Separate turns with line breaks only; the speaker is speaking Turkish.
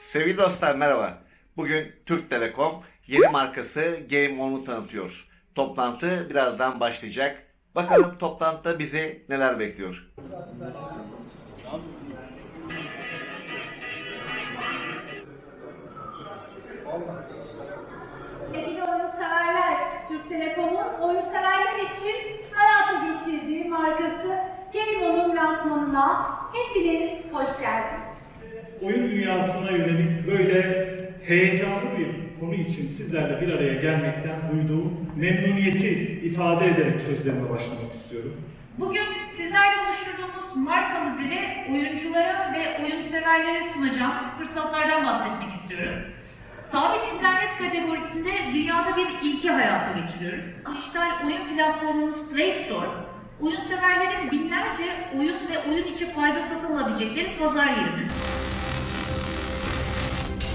Sevgili dostlar merhaba. Bugün Türk Telekom yeni markası Game On'u tanıtıyor. Toplantı birazdan başlayacak. Bakalım toplantıda bizi neler bekliyor.
Sevgili oyunseverler, Türk Telekom'un oyunseverler için hayata geçirdiği markası Gameon'un lansmanına hepiniz hoş geldiniz.
Dünyasına yönelik böyle heyecanlı bir konu için sizlerle bir araya gelmekten duyduğum memnuniyeti ifade ederek sözlerime başlamak istiyorum.
Bugün sizlerle oluşturduğumuz markamız ile oyunculara ve oyun severlere sunacağımız fırsatlardan bahsetmek istiyorum. Sabit internet kategorisinde dünyada bir ilki hayata geçiriyoruz. Dijital oyun platformumuz Play Store, oyun severlerin binlerce oyun ve oyun içi fayda satın alabilecekleri pazar yerimiz.